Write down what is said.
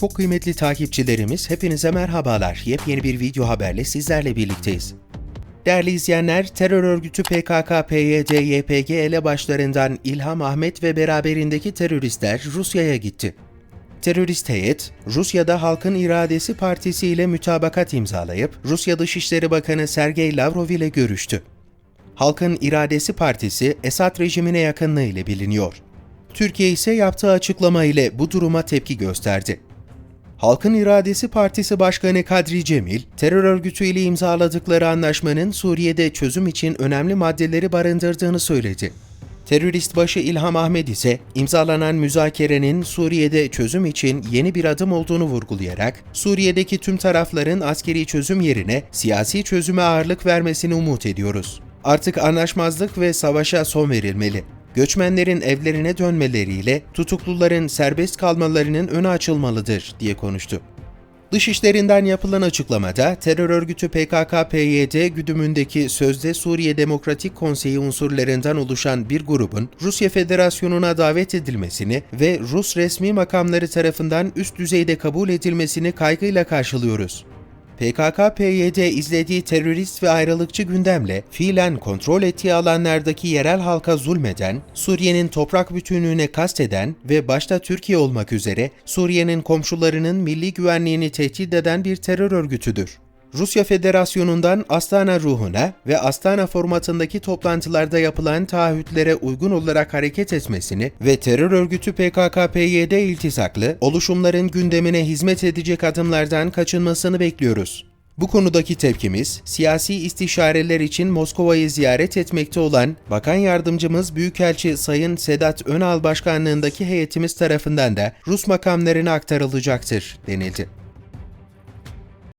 Çok kıymetli takipçilerimiz hepinize merhabalar. Yepyeni bir video haberle sizlerle birlikteyiz. Değerli izleyenler, terör örgütü PKK, PYD, YPG elebaşlarından İlham Ahmet ve beraberindeki teröristler Rusya'ya gitti. Terörist heyet, Rusya'da Halkın İradesi Partisi ile mütabakat imzalayıp Rusya Dışişleri Bakanı Sergey Lavrov ile görüştü. Halkın İradesi Partisi, Esad rejimine yakınlığı ile biliniyor. Türkiye ise yaptığı açıklama ile bu duruma tepki gösterdi. Halkın İradesi Partisi Başkanı Kadri Cemil, terör örgütü ile imzaladıkları anlaşmanın Suriye'de çözüm için önemli maddeleri barındırdığını söyledi. Terörist başı İlham Ahmet ise imzalanan müzakerenin Suriye'de çözüm için yeni bir adım olduğunu vurgulayarak, Suriye'deki tüm tarafların askeri çözüm yerine siyasi çözüme ağırlık vermesini umut ediyoruz. Artık anlaşmazlık ve savaşa son verilmeli. Göçmenlerin evlerine dönmeleriyle tutukluların serbest kalmalarının önü açılmalıdır diye konuştu. Dışişlerinden yapılan açıklamada terör örgütü PKK-PYD güdümündeki sözde Suriye Demokratik Konseyi unsurlarından oluşan bir grubun Rusya Federasyonu'na davet edilmesini ve Rus resmi makamları tarafından üst düzeyde kabul edilmesini kaygıyla karşılıyoruz. PKK-PYD izlediği terörist ve ayrılıkçı gündemle fiilen kontrol ettiği alanlardaki yerel halka zulmeden, Suriye'nin toprak bütünlüğüne kasteden ve başta Türkiye olmak üzere Suriye'nin komşularının milli güvenliğini tehdit eden bir terör örgütüdür. Rusya Federasyonu'ndan Astana ruhuna ve Astana formatındaki toplantılarda yapılan taahhütlere uygun olarak hareket etmesini ve terör örgütü PKK-PYD iltisaklı oluşumların gündemine hizmet edecek adımlardan kaçınmasını bekliyoruz. Bu konudaki tepkimiz, siyasi istişareler için Moskova'yı ziyaret etmekte olan Bakan Yardımcımız Büyükelçi Sayın Sedat Önal Başkanlığındaki heyetimiz tarafından da Rus makamlarına aktarılacaktır, denildi.